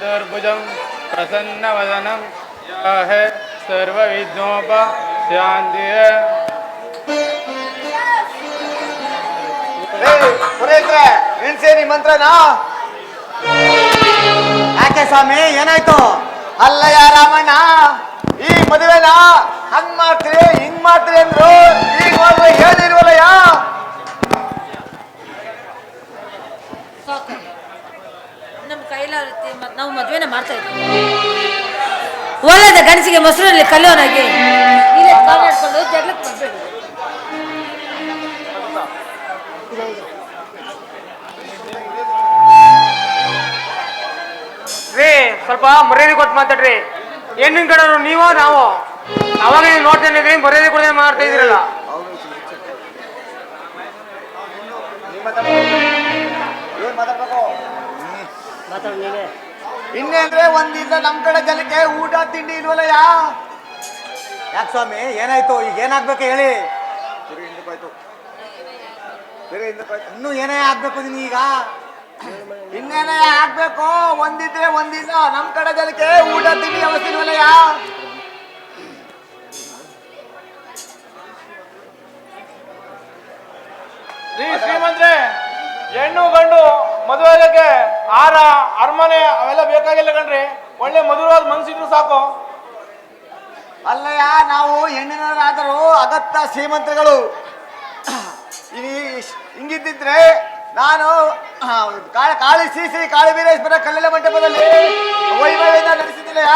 चतुर्भुजं प्रसन्नवदनं या है सर्वविघ्नोपशान्ति ಪುರೋಹಿತ್ರೆ ನಿಲ್ಸೇನಿ ಮಂತ್ರನಾ ಯಾಕೆ ಸ್ವಾಮಿ ಏನಾಯ್ತು ಅಲ್ಲಯ್ಯ ರಾಮಣ್ಣ ಈ ಮದುವೆನ ಹಂಗ್ ಮಾಡ್ತೀರಿ ಹಿಂಗ್ ಮಾಡ್ತೀರಿ ಅಂದ್ರು ಈಗ ನೋಡ್ರೆ ಹೇಳಿಲ್ವಲ್ಲಯ್ಯ ಸಾಕು ಮತ್ತು ನಾವು ಮದುವೆನ ಮಾಡ್ತಾ ಇದ್ದೀವಿ ಒಳ್ಳೆದ ಗಣಸಿಗೆ ಮೊಸರಲ್ಲಿ ಕಲ್ಲೋನಾಗಿ ಇಲ್ಲೇ ಕಾಲಾಡ್ಕೊಂಡು ಜಗಳಕ್ಕೆ ಬರ್ಬೇಡಿ ರೀ ಸ್ವಲ್ಪ ಮರ್ಯಾದೆ ಕೊಟ್ಟು ಮಾತಾಡ್ರಿ. ಹೆಣ್ಣಿನ ಕಡೆಯವರು ನೀವು ನಾವು? ಅವಾಗ ನೀವು ನೋಡ್ತೇನೆ ಇದ್ರಿ ಮರ್ಯಾದೆ ಕೊಡದೆ ಮಾಡ್ತಾ ಇದ್ರಲ್ಲ ಏನ್ ಮಾತಾಡ್ಬೇಕು ಇನ್ನೇಂದ್ರೆ ಒಂದಿನ ನಮ್ ಕಡೆ ಜನಕ್ಕೆ ಊಟ ತಿಂಡಿ ಇಲ್ವಲ್ಲಯ್ಯ ಯಾಕೆ ಸ್ವಾಮಿ? ಏನಾಯ್ತು? ಈಗ ಏನಾಗ್ಬೇಕು ಹೇಳಿ. ಇನ್ನು ಏನೇ ಆಗ್ಬೇಕು ನಿನಗೀಗ ಇನ್ನೇನೇ ಆಗ್ಬೇಕು? ಒಂದಿದ್ರೆ ಒಂದಿನ ನಮ್ ಕಡೆ ಜನಕ್ಕೆ ಊಟ ತಿಂಡಿ ವ್ಯವಸ್ಥೆ ಇಲ್ವಲ್ಲಯ್ಯ ಯಾ? ಶ್ರೀಮಂತ್ರೆ ಹೆಣ್ಣು ಗಂಡು ಮದುವೆ ಆಗಕ್ಕೆ ಆರ ಅರಮನೆ ಅವೆಲ್ಲ ಬೇಕಾಗಿಲ್ಲ ಕಣ್ರಿ. ಒಳ್ಳೆ ಮಧುರವಾದ ಮನ್ಸಿದ್ರು ಸಾಕು. ಅಲ್ಲಯ್ಯ ನಾವು ಹೆಣ್ಣಿನಾದರೂ ಅಗತ್ಯ ಶ್ರೀಮಂತಗಳು ಹಿಂಗಿದ್ದಿದ್ರೆ ನಾನು ಕಾಳ- ಕಾಳಿ ಶ್ರೀ ಶ್ರೀ ಕಾಳಿ ವೀರೇಶ್ವರ ಕಲ್ಲಿನ ಮಂಟಪದಲ್ಲಿ ವೈಭವದಿಂದ ನಡೆಸಿದ್ದಿಲ್ಲಯ್ಯ.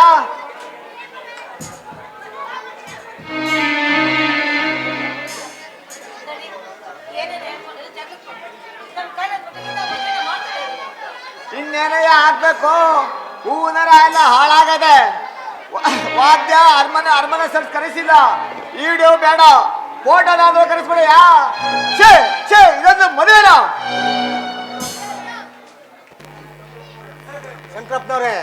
ಇನ್ನೇನಯ್ಯ ಆಗ್ಬೇಕು? ಹೂವಿನರ ಎಲ್ಲ ಹಾಳಾಗದೆ. ವಾದ್ಯ ಅರ್ಮನೆ, ಅರಮನೆ ಸರ್ ಕರೆಸಿಲ್ಲ ವಿಡಿಯೋ ಬೇಡ ಫೋಟೋನಾದ್ರೂ ಕರೆಸ್ಬಿಡಯ್ಯ. ಛೇ ಛೇ, ಇದೊಂದು ಮದುವೆನ? ಶಂಕರಪ್ಪನವ್ರೆ.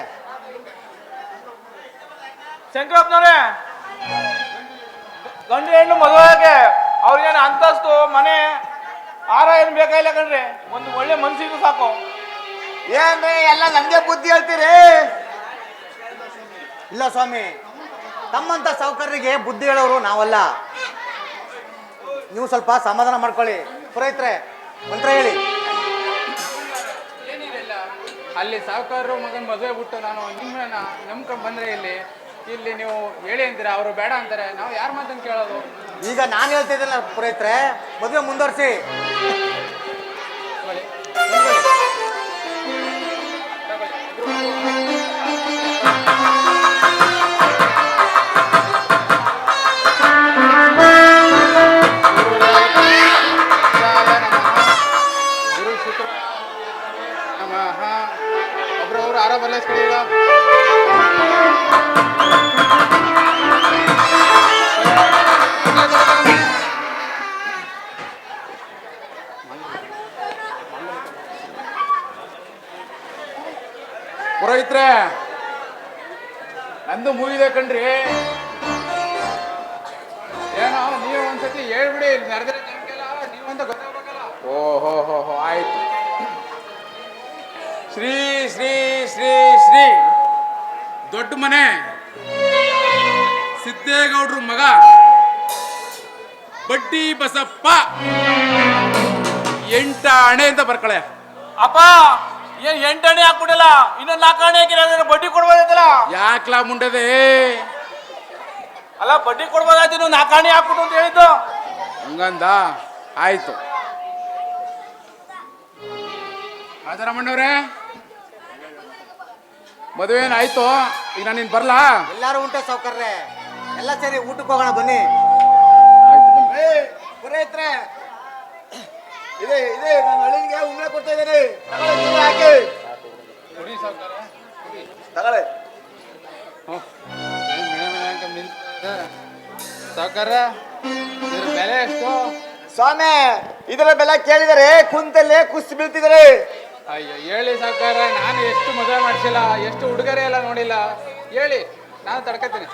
ಶಂಕರಪ್ಪನವ್ರೆ ಗಂಡು ಹೆಣ್ಣು ಮದುವೆ ಆಗಕ್ಕೆ ಅವ್ರಿಗೇನು ಅಂತಸ್ತು, ಮನೆ ಆರ ಏನು ಬೇಕಾಗಿಲ್ಲ ಕಣ್ರಿ? ಒಂದು ಒಳ್ಳೆ ಮನ್ಸಿದ್ರು ಸಾಕು. ಏನ್ರಿ ಎಲ್ಲ ನಂಗೆ ಬುದ್ಧಿ ಹೇಳ್ತೀರಿ? ಇಲ್ಲ ಸ್ವಾಮಿ ತಮ್ಮಂತ ಸಾವುಕಾರರಿಗೆ ಬುದ್ಧಿ ಹೇಳೋರು ನಾವಲ್ಲ. ನೀವು ಸ್ವಲ್ಪ ಸಮಾಧಾನ ಮಾಡ್ಕೊಳ್ಳಿ. ಪುರೈತ್ರೆ ಮಂತ್ರ ಹೇಳಿ. ಅಲ್ಲಿ ಸಾವುಕಾರರು ಮಗನ ಮದುವೆ ಬಿಟ್ಟು ನಾನು ನಿಮ್ಮನ್ನ ನಂಬ್ಕೊಂಡು ಬಂದ್ರೆ ಇಲ್ಲಿ? ಇಲ್ಲಿ ನೀವು ಹೇಳಿ ಅಂತೀರ? ಅವರು ಬೇಡ ಅಂತಾರೆ. ನಾವು ಯಾರ ಮಾತನ್ನು ಕೇಳೋದು? ಈಗ ನಾನು ಹೇಳ್ತಿದ್ದಿಲ್ಲ ಪುರೈತ್ರೆ ಮದುವೆ ಮುಂದುವರಿಸಿ. ಒಬ್ರೊಬ್ರು ಆರ ಬರಲಿಸ್ಕೊಳ್ಳಿಲ್ಲ ಪುರೋಹಿತ್ರೆ ನಂದು ಮುಗಿದೆ ಕಣ್ರಿ ಏನೋ ನೀವು ಒಂದ್ಸತಿ ಹೇಳ್ಬಿಡಿ ನೆರೆದ್ರೆ ಜನಕ್ಕೆಲ್ಲ ನೀವಂತ ಗೊತ್ತಾಗ್ಬೇಕಲ್ಲ ಓಹೋ ಹೋ ಹೋ ಆಯ್ತು ಶ್ರೀ ಶ್ರೀ ಶ್ರೀ ದೊಡ್ಡ ಮನೆ ಸಿದ್ದೇಗೌಡ್ರ ಮಗ ಬಡ್ಡಿ ಬಸಪ್ಪ ಎಂಟ ಅಣೆ ಅಂತ ಬರ್ಕಳೆ. ಅಪ್ಪ ಏನ್ ಎಂಟಣೆ ಹಾಕ್ಬಿಡಲ್ಲ? ಇನ್ನೊಂದು ನಾಲ್ಕು ಅಣೆ ಹಾಕಿರ ಬಡ್ಡಿ ಕೊಡ್ಬೋದಲ್ಲ ಯಾಕ್ಲಾ ಮುಂಡದೆ? ಅಲ್ಲ ಬಡ್ಡಿ ಕೊಡ್ಬೋದಾಯ್ತು ನೀವು ನಾಲ್ಕು ಅಣೆ ಹಾಕ್ಬಿಟ್ಟು ಅಂತ ಹೇಳಿದ್ದು. ಹಂಗಂದ? ಆಯ್ತು. ರಾಜಾರಾಮಣ್ಣವ್ರೆ? ಮದುವೆ ಏನಾಯ್ತು ಈಗ ನಾನು ನೀನು ಬರ್ಲಾ? ಎಲ್ಲಾರು ಊಟ ಸೌಕರ್ಯ. ಎಲ್ಲ ಸೇರಿ ಊಟಕ್ಕೆ ಹೋಗೋಣ ಬನ್ನಿ. ಆಯ್ತು ಪುರೋಹಿತ್ರೆ ಇದೆ ಇದೆ ನಾನು ಅಳಿಗೆ ಉಂಗ್ರೆ ಕೊಡ್ತಾ ಇದ್ದೇನೆ. ಹಾಕಿ. ತಗೊಳ್ಳಿ. ಸಾವ್ಕಾರ ಇದ್ರ ಬೆಲೆ ಎಷ್ಟು? ಸ್ವಾಮಿ ಇದರ ಬೆಲೆ ಕೇಳಿದರೆ ಕುಂತಲ್ಲೇ ಕುಸ್ತಿ ಬೀಳ್ತಿದ್ದಾರೆ. ಅಯ್ಯೋ ಹೇಳಿ ಸರ್ಕಾರ ನಾನು ಎಷ್ಟು ಮದುವೆ ಮಾಡಿಸಿಲ್ಲ ಎಷ್ಟು ಉಡುಗೊರೆ ಎಲ್ಲ ನೋಡಿಲ್ಲ. ಹೇಳಿ ನಾನು ತಡ್ಕತೀನಿ.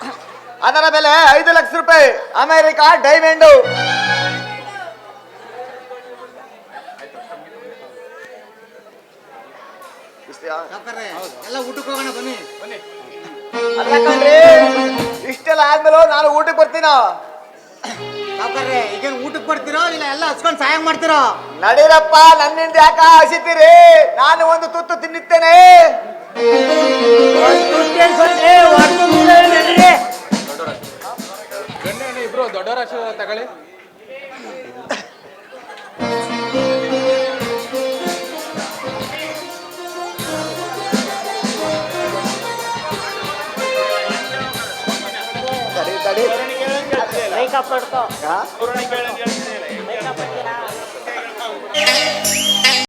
ಅದರ ಬೆಲೆ ಐದು ಲಕ್ಷ ರೂಪಾಯಿ. America diamond. ಇಷ್ಟೇ ಎಲ್ಲ ಊಟಕ್ಕೆ ಹೋಗೋಣ ಬನ್ನಿ. ಅಲ್ಲ ಕಣ್ರಿ ಇಷ್ಟೆಲ್ಲ ಆದ್ಮೇಲೆ ನಾನು ಊಟಕ್ಕೆ ಬರ್ತೀನ? ಸಾವುಕಾರ್ರೆ ಈಗೇನು ಊಟಕ್ಕೆ ಬರ್ತೀರೋ ಇಲ್ಲ ಎಲ್ಲ ಹಚ್ಕೊಂಡು ಸಹಾಯ ಮಾಡ್ತಿರೋ? ನಡೀರಪ್ಪ ನನ್ನಿಂದ ಯಾಕ ಹಸಿತೀರಿ ನಾನು ಒಂದು ತುತ್ತು ತಿನ್ನುತ್ತೇನೆ. ಗಣ್ಯ ಇಬ್ರು ದೊಡ್ಡವರ ತಗೊಳ್ಳಿ. ಹಾ?